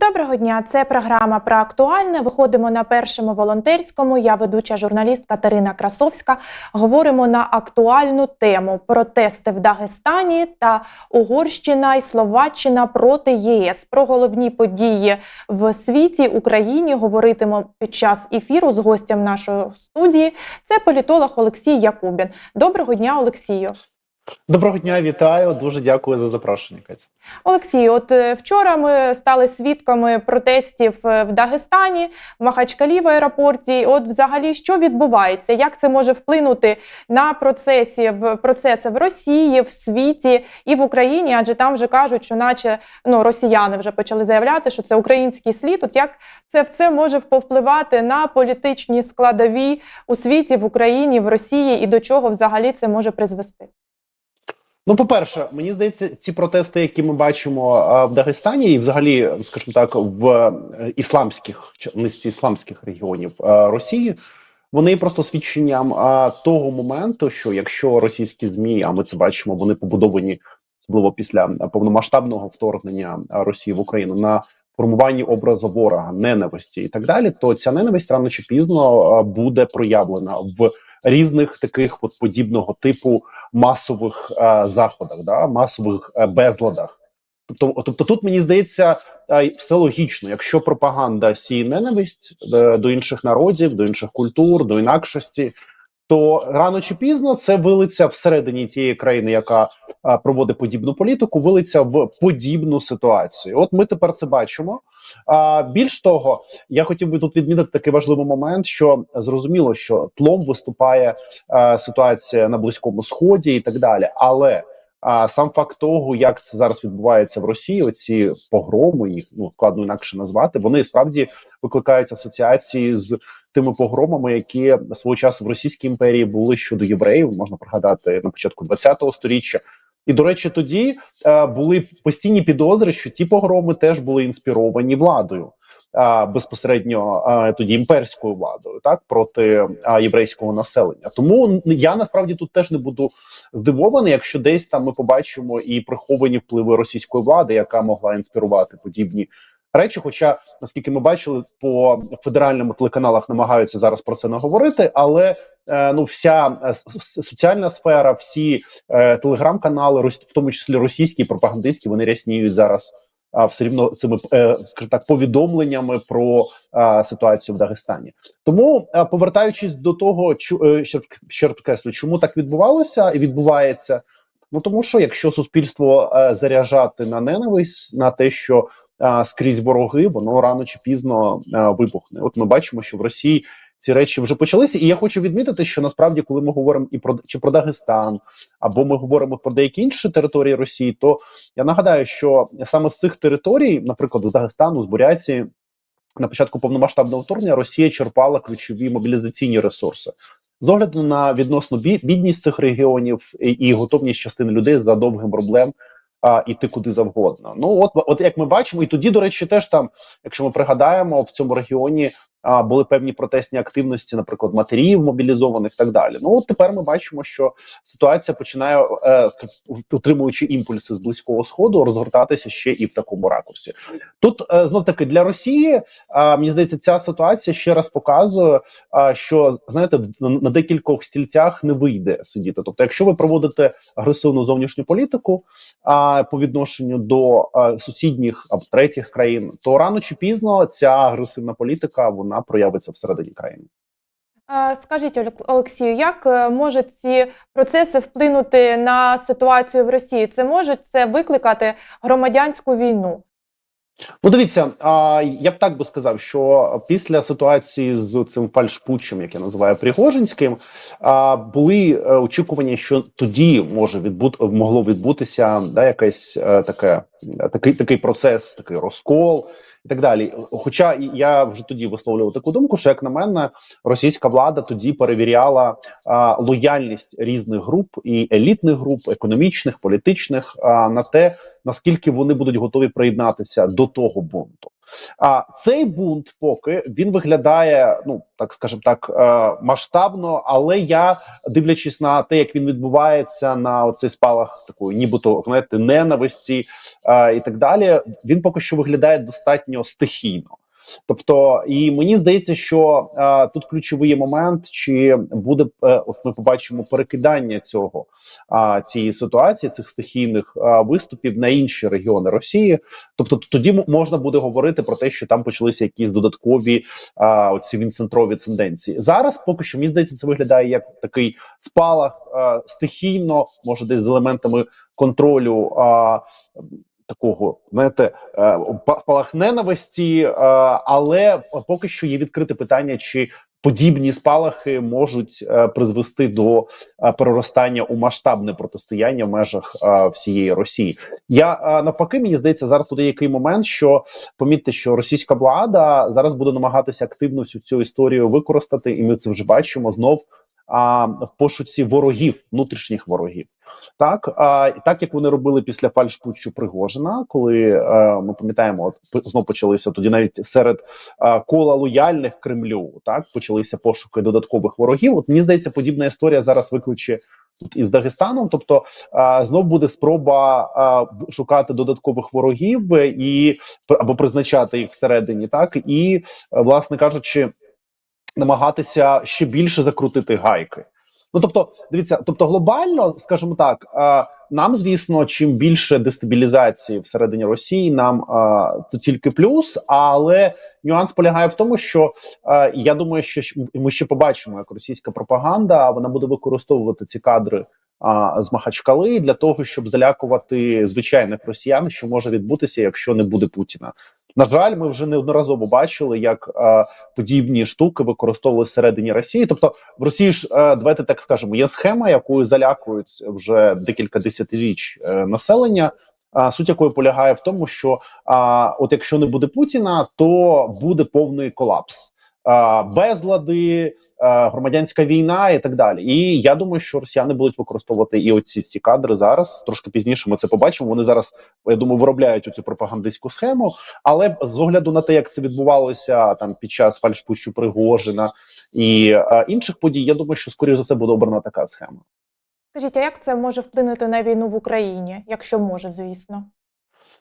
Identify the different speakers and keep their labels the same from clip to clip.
Speaker 1: Доброго дня, це програма про актуальне. Виходимо на першому волонтерському. Я ведуча журналіст Катерина Красовська. Говоримо на актуальну тему протести в Дагестані та Угорщина і Словаччина проти ЄС. Про головні події в світі Україні говоритимо під час ефіру з гостем нашої студії. Це політолог Олексій Якубін. Доброго дня, Олексію.
Speaker 2: Доброго дня, вітаю. Дуже дякую за запрошення. Катя.
Speaker 1: Олексій, от е, вчора ми стали свідками протестів е, в Дагестані, в Махачкалі в аеропорті. От, взагалі, що відбувається? Як це може вплинути на процесі в процеси в Росії, в світі і в Україні? Адже там вже кажуть, що, наче ну росіяни вже почали заявляти, що це український слід. От як це в це може повпливати на політичні складові у світі, в Україні, в Росії, і до чого взагалі це може призвести?
Speaker 2: Ну, по-перше, мені здається, ці протести, які ми бачимо а, в Дагестані, і взагалі, скажімо так, в е, ісламських низці ісламських регіонів а, Росії, вони просто свідченням того моменту, що якщо російські змі, а ми це бачимо, вони побудовані особливо після повномасштабного вторгнення Росії в Україну на формуванні образу ворога, ненависті і так далі, то ця ненависть рано чи пізно буде проявлена в різних таких от подібного типу масових е, заходах, да масових е, безладах. Тобто, тобто, тут мені здається, е, все логічно. Якщо пропаганда сіє ненависть е, до інших народів, до інших культур, до інакшості, то рано чи пізно це вилиться всередині тієї країни, яка а, проводить подібну політику, вилиться в подібну ситуацію. От ми тепер це бачимо. А більш того, я хотів би тут відмітити такий важливий момент, що зрозуміло, що тлом виступає а, ситуація на близькому сході і так далі. Але а сам факт того, як це зараз відбувається в Росії, оці погроми, їх ну складно інакше назвати, вони справді викликають асоціації з тими погромами, які свого часу в Російській імперії були щодо євреїв. Можна пригадати на початку ХХ століття. І до речі, тоді е, були постійні підозри, що ті погроми теж були інспіровані владою. Безпосередньо тоді імперською владою, так проти єврейського населення. Тому я насправді тут теж не буду здивований, якщо десь там ми побачимо і приховані впливи російської влади, яка могла інспірувати подібні речі. Хоча, наскільки ми бачили, по федеральним телеканалах намагаються зараз про це не говорити, але е, ну вся е, соціальна сфера, всі е, телеграм-канали, в тому числі російські пропагандистські, вони рясніють зараз. Все рівно цими е, скажімо так повідомленнями про ситуацію в Дагестані. Тому е, повертаючись до того, чу, е, ще, ще підкреслю, чому так відбувалося і відбувається. Ну тому що якщо суспільство е, заряджати на ненависть, на те, що скрізь вороги, воно рано чи пізно е, вибухне. От ми бачимо, що в Росії ці речі вже почалися, і я хочу відмітити, що насправді, коли ми говоримо і про чи про Дагестан, або ми говоримо про деякі інші території Росії, то я нагадаю, що саме з цих територій, наприклад, з Дагестану, з Бурятії, на початку повномасштабного вторгнення Росія черпала ключові мобілізаційні ресурси. З огляду на відносно бідність цих регіонів і готовність частини людей за довгим проблем а, іти куди завгодно. Ну от, от як ми бачимо, і тоді, до речі, теж там, якщо ми пригадаємо, в цьому регіоні а, були певні протестні активності, наприклад, матерів мобілізованих і так далі. Ну от тепер ми бачимо, що ситуація починає, е, утримуючи імпульси з близького сходу, розгортатися ще і в такому ракурсі. Тут е, знов таки для Росії мені здається, ця ситуація ще раз показує, що знаєте, на, декількох стільцях не вийде сидіти. Тобто, якщо ви проводите агресивну зовнішню політику по відношенню до сусідніх або третіх країн, то рано чи пізно ця агресивна політика вона проявиться всередині країни.
Speaker 1: Скажіть, Олек- Олексію, як е, можуть ці процеси вплинути на ситуацію в Росії? Це може це викликати громадянську війну?
Speaker 2: Ну, дивіться, а, я б так би сказав, що після ситуації з цим фальшпутчем, як я називаю Пригожинським, а, були е, очікування, що тоді може відбут, могло відбутися да, якесь е, таке, такий, такий процес, такий розкол. І так далі, хоча я вже тоді висловлював таку думку, що як на мене, російська влада тоді перевіряла а, лояльність різних груп і елітних груп, економічних, політичних, а, на те, наскільки вони будуть готові приєднатися до того бунту. А цей бунт, поки він виглядає, ну так скажем так, е, масштабно, але я дивлячись на те, як він відбувається на оцей спалах такої, нібито знаєте, ненависті е, і так далі, він поки що виглядає достатньо стихійно. Тобто, і мені здається, що е, тут ключовий момент, чи буде е, от ми побачимо перекидання цього е, цієї ситуації, цих стихійних е, виступів на інші регіони Росії. Тобто, тоді можна буде говорити про те, що там почалися якісь додаткові е, оці вінцентрові тенденції. Зараз поки що мені здається, це виглядає як такий спалах е, стихійно, може десь з елементами контролю. Е, Такого знаєте, е, палах ненависті, е, але поки що є відкрите питання, чи подібні спалахи можуть е, призвести до переростання у масштабне протистояння в межах всієї Росії. Я навпаки, мені здається, зараз тут є який момент, що помітьте, що російська влада зараз буде намагатися активно всю цю історію використати, і ми це вже бачимо знов. А в пошуці ворогів, внутрішніх ворогів, так а, так як вони робили після фальшпутчу Пригожина, коли е, ми пам'ятаємо, от п- знов почалися тоді навіть серед е, кола лояльних Кремлю, так почалися пошуки додаткових ворогів. От мені здається, подібна історія зараз викличе тут із Дагестаном. Тобто е, знов буде спроба е, шукати додаткових ворогів і або призначати їх всередині, так і власне кажучи, намагатися ще більше закрутити гайки. Ну тобто, дивіться, тобто глобально, скажімо так, е, нам звісно, чим більше дестабілізації всередині Росії, нам е, це тільки плюс. Але нюанс полягає в тому, що е, я думаю, що ми ще побачимо, як російська пропаганда вона буде використовувати ці кадри. З Махачкали для того, щоб залякувати звичайних росіян, що може відбутися, якщо не буде Путіна. На жаль, ми вже неодноразово бачили, як е, подібні штуки використовували всередині Росії. Тобто в Росії ж е, давайте так скажемо, є схема, якою залякують вже декілька десятиріч е, населення. А суть якої полягає в тому, що а, от якщо не буде Путіна, то буде повний колапс, а, безлади, громадянська війна і так далі. І я думаю, що росіяни будуть використовувати і оці всі кадри зараз. Трошки пізніше ми це побачимо. Вони зараз я думаю, виробляють оцю пропагандистську схему. Але з огляду на те, як це відбувалося там під час фальшпущу Пригожина і е, інших подій, я думаю, що скоріше за все буде обрана така схема.
Speaker 1: Скажіть, а як це може вплинути на війну в Україні, якщо може, звісно?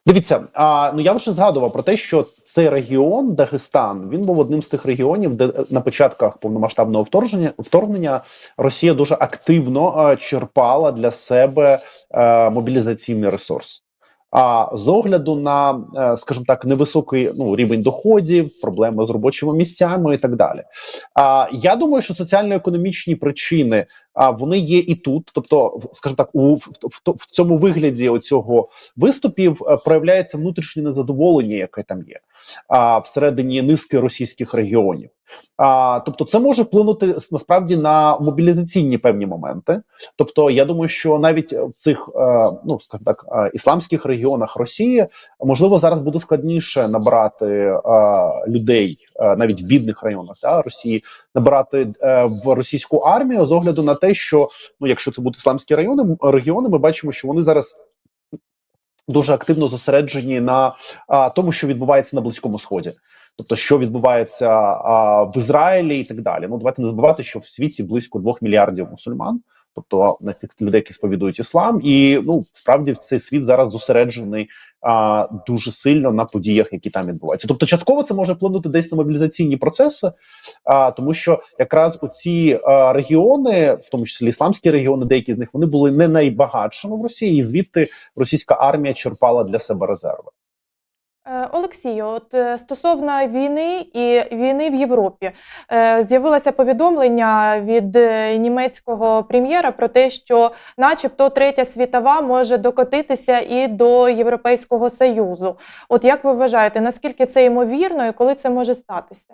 Speaker 2: Дивіться, а ну я вже згадував про те, що цей регіон Дагестан він був одним з тих регіонів, де е, на початках повномасштабного вторгнення вторгнення Росія дуже активно а, черпала для себе а, мобілізаційний ресурс. А з огляду на, е, скажімо так, невисокий ну рівень доходів, проблеми з робочими місцями і так далі. А я думаю, що соціально-економічні причини а вони є і тут. Тобто, скажімо так, у в, в, в цьому вигляді оцього виступів е, проявляється внутрішнє незадоволення, яке там є а, всередині низки російських регіонів. А, тобто, це може вплинути насправді на мобілізаційні певні моменти. Тобто, я думаю, що навіть в цих е, ну скажімо так е, ісламських регіонах Росії можливо зараз буде складніше набрати е, людей навіть в бідних районах та, Росії, набирати е, в російську армію з огляду на те, що ну, якщо це будуть ісламські райони, регіони, ми бачимо, що вони зараз дуже активно зосереджені на а, тому, що відбувається на близькому сході. Тобто, що відбувається а, в Ізраїлі і так далі. Ну давайте не забувати, що в світі близько двох мільярдів мусульман, тобто на цих людей, які сповідують іслам, і ну справді цей світ зараз зосереджений а, дуже сильно на подіях, які там відбуваються. Тобто, частково це може вплинути десь на мобілізаційні процеси, а, тому що якраз у ці регіони, в тому числі ісламські регіони, деякі з них вони були не найбагатшими в Росії, і звідти російська армія черпала для себе резерви.
Speaker 1: Е, Олексію, от е, стосовно війни і війни в Європі, е, з'явилося повідомлення від німецького прем'єра про те, що, начебто, третя світова може докотитися і до Європейського Союзу. От як ви вважаєте, наскільки це ймовірно і коли це може статися?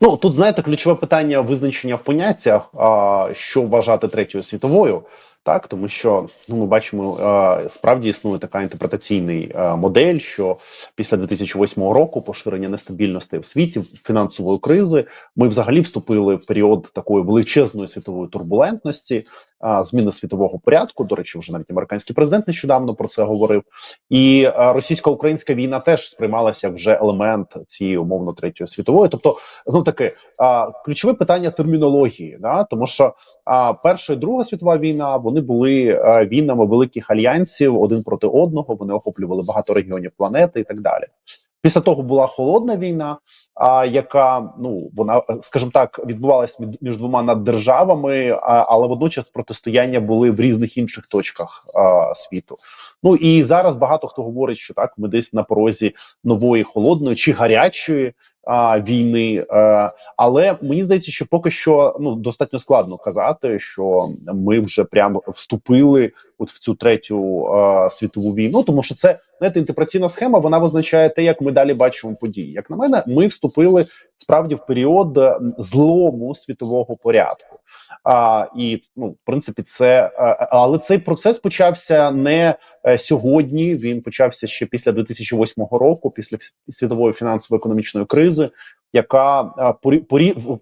Speaker 2: Ну тут знаєте, ключове питання визначення в поняттях, а, що вважати третьою світовою. Так, тому що ну ми бачимо, е, справді існує така інтерпретаційний е, модель, що після 2008 року поширення нестабільності в світі фінансової кризи, ми взагалі вступили в період такої величезної світової турбулентності, зміни світового порядку. До речі, вже навіть американський президент нещодавно про це говорив. І російсько-українська війна теж сприймалася вже елемент цієї умовно третьої світової. Тобто, ну таки ключове питання термінології, да тому що перша і друга світова війна вони були війнами великих альянсів один проти одного. Вони охоплювали багато регіонів планети і так далі. Після того була холодна війна, а яка ну вона, скажімо так, відбувалась між- двома наддержавами, але водночас протистояння були в різних інших точках а, світу. Ну і зараз багато хто говорить, що так ми десь на порозі нової холодної чи гарячої війни. А, але мені здається, що поки що ну достатньо складно казати, що ми вже прямо вступили от в цю третю а, світову війну, тому що це знаєте, інтерпраційна схема вона визначає те, як ми далі бачимо події. Як на мене, ми вступили справді в період е, злому світового порядку. А, і ну, в принципі, це але цей процес почався не е, сьогодні. Він почався ще після 2008 року, після світової фінансово-економічної кризи, яка е, по, по,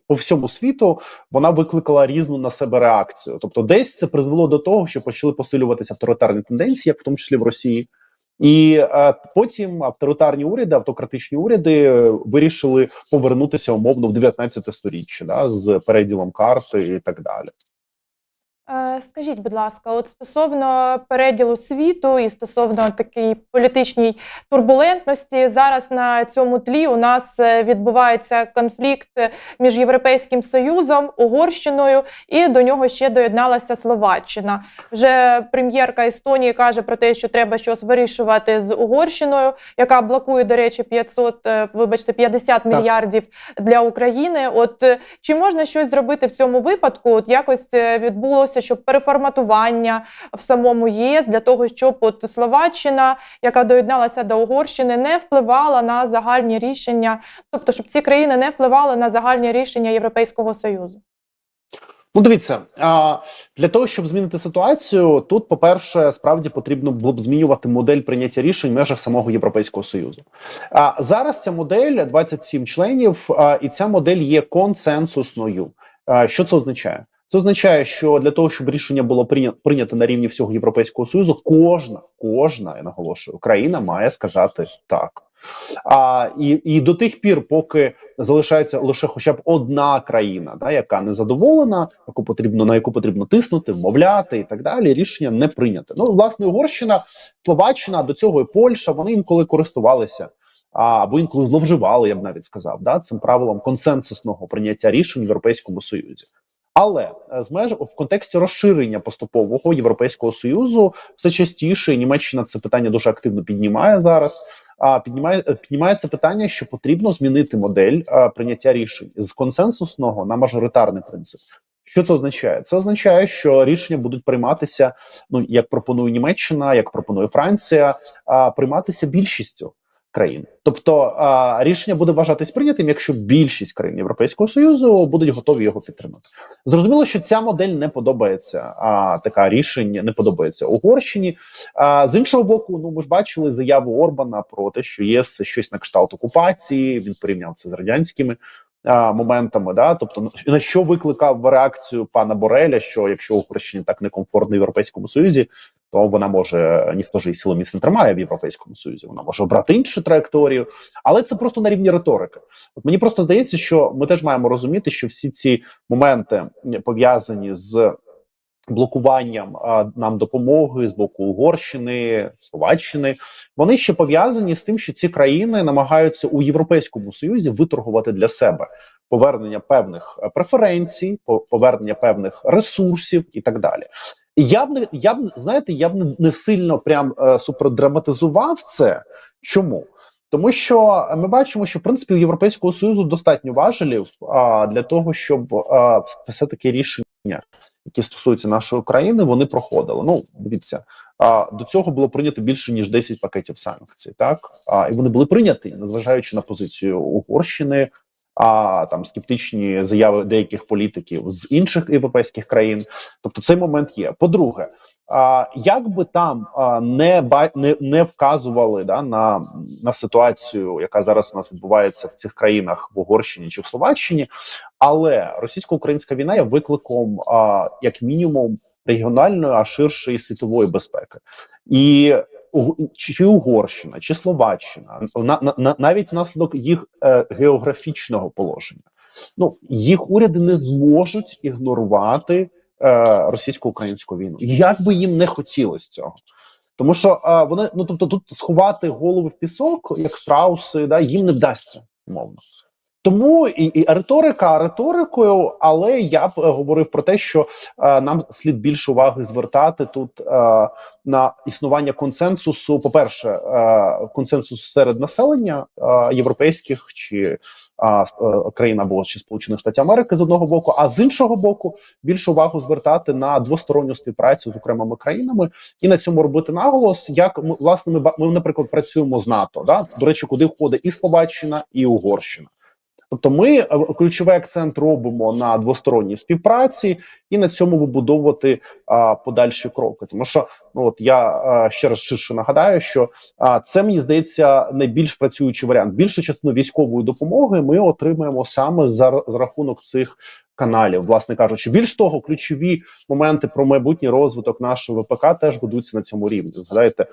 Speaker 2: по всьому світу вона викликала різну на себе реакцію. Тобто, десь це призвело до того, що почали посилюватися авторитарні тенденції, як в тому числі в Росії. І е, потім авторитарні уряди, автократичні уряди вирішили повернутися умовно в 19 сторіччя, да, з переділом карти і так далі.
Speaker 1: Е, Скажіть, будь ласка, от стосовно переділу світу і стосовно такої політичній турбулентності, зараз на цьому тлі у нас е, відбувається конфлікт між Європейським Союзом, Угорщиною, і до нього ще доєдналася Словаччина. Вже прем'єрка Естонії каже про те, що треба щось вирішувати з Угорщиною, яка блокує, до речі, 500, е, вибачте, 50 мільярдів для України. От чи можна щось зробити в цьому випадку? От якось е, відбулося, щоб переформатування в самому ЄС для того, щоб от Словаччина, яка доєдналася до Угорщини, не впливала на загальні рішення, тобто щоб ці країни не впливали на загальні рішення Європейського союзу.
Speaker 2: Ну, дивіться, для того, щоб змінити ситуацію, тут, по-перше, справді потрібно було б змінювати модель прийняття рішень в межах самого Європейського Союзу. А зараз ця модель 27 членів, і ця модель є консенсусною. Що це означає? Це означає, що для того, щоб рішення було прийнято, прийнято на рівні всього Європейського Союзу, кожна, кожна, я наголошую, країна має сказати так. А, і, і до тих пір, поки залишається лише хоча б одна країна, да, яка не задоволена, яку потрібно на яку потрібно тиснути, вмовляти і так далі. Рішення не прийняте. Ну, власне, Угорщина, Словаччина до цього і Польща вони інколи користувалися. Або інколи зловживали, я б навіть сказав, да, цим правилом консенсусного прийняття рішень в Європейському Союзі. Але е, з меж в контексті розширення поступового європейського союзу все частіше Німеччина це питання дуже активно піднімає зараз. А піднімає е, піднімається питання, що потрібно змінити модель а, прийняття рішень з консенсусного на мажоритарний принцип. Що це означає? Це означає, що рішення будуть прийматися, ну як пропонує Німеччина, як пропонує Франція, а, прийматися більшістю країн. Тобто а, рішення буде вважатись прийнятим, якщо більшість країн Європейського союзу будуть готові його підтримати. Зрозуміло, що ця модель не подобається. А така рішення не подобається Угорщині. А з іншого боку, ну ми ж бачили заяву Орбана про те, що ЄС щось на кшталт окупації. Він порівняв це з радянськими. Моментами, да, тобто на- на що викликав реакцію пана Бореля, що якщо Угорщині так некомфортно в Європейському Союзі, то вона може ніхто ж її силами не тримає в Європейському Союзі. Вона може обрати іншу траєкторію, але це просто на рівні риторики. От мені просто здається, що ми теж маємо розуміти, що всі ці моменти пов'язані з блокуванням а, нам допомоги з боку Угорщини, Словаччини, вони ще пов'язані з тим, що ці країни намагаються у Європейському Союзі виторгувати для себе повернення певних е, преференцій, повернення певних ресурсів і так далі. Я б не я б знаєте, я б не, сильно прям е, супердраматизував це. Чому? Тому що ми бачимо, що в принципі у Європейського союзу достатньо важелів а, для того, щоб а, все таки рішення, які стосуються нашої країни, вони проходили. Ну дивіться, а, до цього було прийнято більше ніж 10 пакетів санкцій, так а, і вони були прийняті, незважаючи на позицію Угорщини. А там скептичні заяви деяких політиків з інших європейських країн, тобто цей момент є. По-друге, А, як би там а, не, ба- не, не вказували да, на, на ситуацію, яка зараз у нас відбувається в цих країнах в Угорщині чи в Словаччині, але російсько-українська війна є викликом, а, як мінімум, регіональної, а ширше і світової безпеки. І чи, Угорщина, чи Словаччина, на, на, на, навіть внаслідок їх е, географічного положення, ну їх уряди не зможуть ігнорувати е, російсько-українську війну, як би їм не хотілося цього. Тому що е, вони ну тобто тут сховати голову в пісок, як страуси, да їм не вдасться умовно. Тому і, і риторика риторикою, але я б е, говорив про те, що е, нам слід більше уваги звертати тут е, на існування консенсусу. По перше, е, консенсус серед населення е, європейських чи е, е, країн або чи Сполучених Штатів Америки з одного боку, а з іншого боку, більше увагу звертати на двосторонню співпрацю з окремими країнами і на цьому робити наголос. Як ми власне ми, ми наприклад працюємо з НАТО, да до речі, куди входить і Словаччина, і Угорщина. Тобто, ми е, ключовий акцент робимо на двосторонній співпраці і на цьому вибудовувати а, подальші кроки. Тому що ну от я а, ще раз ширше нагадаю, що а, це мені здається найбільш працюючий варіант. Більшу частину військової допомоги ми отримаємо саме за, за рахунок цих каналів, власне кажучи. Більш того, ключові моменти про майбутній розвиток нашого ВПК теж ведуться на цьому рівні. Згадайте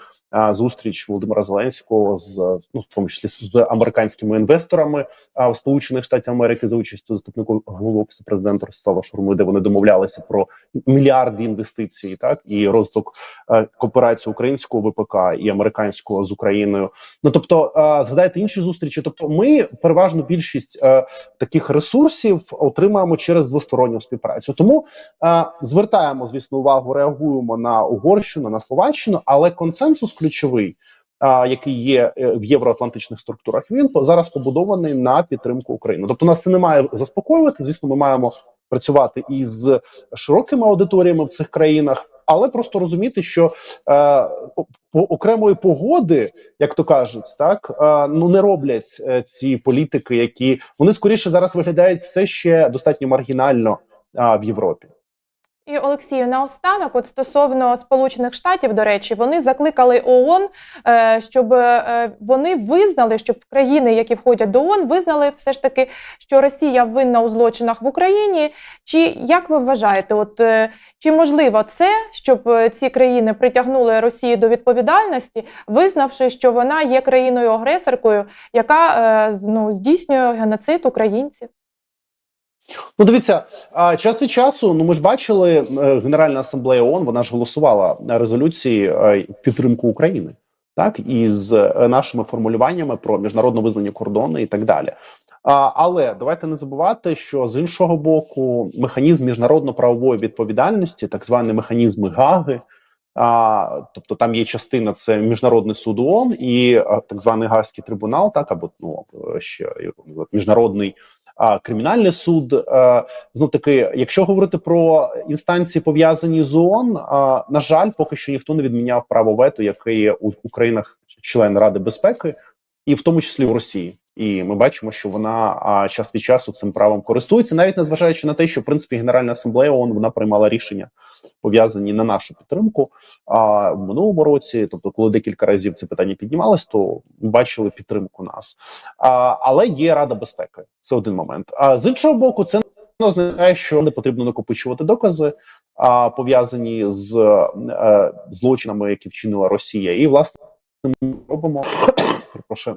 Speaker 2: зустріч Володимира Зеленського з ну в тому числі з американськими інвесторами а, в Сполучених Штатів Америки за участю заступника голови офісу президента Ростислава Шурми, де вони домовлялися про мільярди інвестицій, так і розвиток кооперації українського ВПК і американського з Україною. Ну тобто, згадайте інші зустрічі. Тобто, ми переважно більшість таких ресурсів отримаємо через двосторонню співпрацю. Тому е, звертаємо, звісно, увагу, реагуємо на Угорщину, на Словаччину, але консенсус ключовий. а, Який є е, в євроатлантичних структурах, він зараз побудований на підтримку України. Тобто, нас це не має заспокоювати. Звісно, ми маємо працювати із широкими аудиторіями в цих країнах, але просто розуміти, що е, по окремої погоди, як то кажуть, так е, ну не роблять е, ці політики, які вони скоріше зараз виглядають все ще достатньо маргінально е, в Європі.
Speaker 1: І Олексію, наостанок, от стосовно Сполучених Штатів, до речі, вони закликали ООН, е, щоб е, вони визнали, щоб країни, які входять до ООН, визнали все ж таки, що Росія винна у злочинах в Україні. Чи як ви вважаєте, от е, чи можливо це, щоб ці країни притягнули Росію до відповідальності, визнавши, що вона є країною агресоркою, яка ну, здійснює геноцид українців?
Speaker 2: Ну, дивіться, час від часу, ну ми ж бачили, е, Генеральна асамблея ООН, вона ж голосувала резолюції е, підтримку України, так із е, нашими формулюваннями про міжнародно визнані кордони і так далі. А, але давайте не забувати, що з іншого боку, механізм міжнародно-правової відповідальності, так звані механізми Гаги. А, тобто там є частина це міжнародний суд ООН і а, так званий Гаагський трибунал, так або ну ще міжнародний кримінальний суд. Е, знов таки, якщо говорити про інстанції пов'язані з ООН, на жаль, поки що ніхто не відміняв право вето, яке є у, у країнах член Ради безпеки, і в тому числі в Росії. І ми бачимо, що вона час від часу цим правом користується, навіть незважаючи на те, що в принципі Генеральна асамблея ООН вона приймала рішення пов'язані на нашу підтримку. А в минулому році, тобто, коли декілька разів це питання піднімалось, то бачили підтримку нас. А, але є Рада безпеки. Це один момент. А з іншого боку, це не означає, що не потрібно накопичувати докази, а пов'язані з е, злочинами, які вчинила Росія, і власне ми робимо. Перепрошую.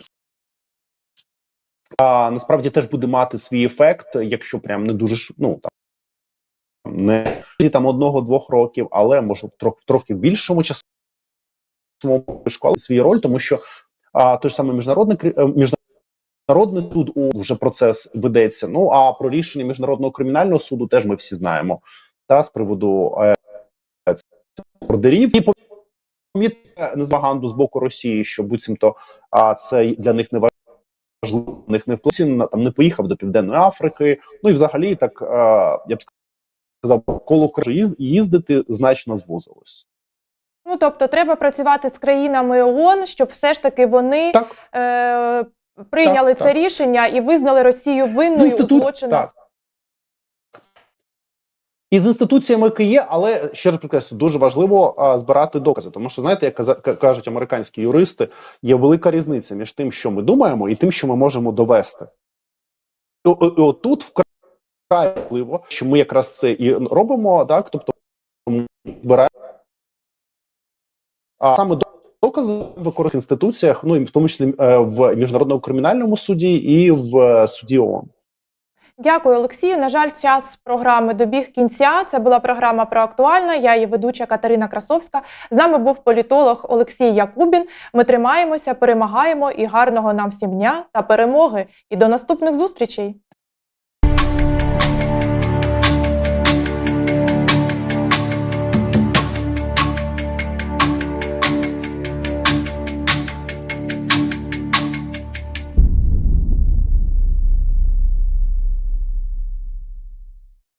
Speaker 2: А насправді теж буде мати свій ефект, якщо прям не дуже ну там не там одного-двох років, але може трохи трохи в більшому часовому школи свій роль, тому що а, той ж самий міжнародний е, міжнародний суд у вже процес ведеться. Ну а про рішення міжнародного кримінального суду теж ми всі знаємо. Та з приводу е, ордерів і помітне з боку Росії, що буцімто а це для них не важливо, них не вплив, там не поїхав до Південної Африки. Ну і взагалі так е, я б сказав, коло країни їздити значно звузилось.
Speaker 1: Ну тобто, треба працювати з країнами ООН, щоб все ж таки вони
Speaker 2: Так,
Speaker 1: е, прийняли
Speaker 2: Так,
Speaker 1: це
Speaker 2: так.
Speaker 1: рішення і визнали Росію винною
Speaker 2: інститут,
Speaker 1: злочинах.
Speaker 2: І з інституціями, які є, але ще раз підкреслю, дуже важливо а, збирати докази. Тому що знаєте, як кажуть американські юристи, є велика різниця між тим, що ми думаємо, і тим, що ми можемо довести. І, і, і отут вкрай важливо, що ми якраз це і робимо, так тобто ми збираємо а саме докази в окремих інституціях, ну і в тому числі е, в міжнародному кримінальному суді і в е, суді ООН.
Speaker 1: Дякую, Олексію. На жаль, час програми добіг кінця. Це була програма про актуальне. Я її ведуча Катерина Красовська. З нами був політолог Олексій Якубін. Ми тримаємося, перемагаємо і гарного нам всім дня та перемоги. І до наступних зустрічей.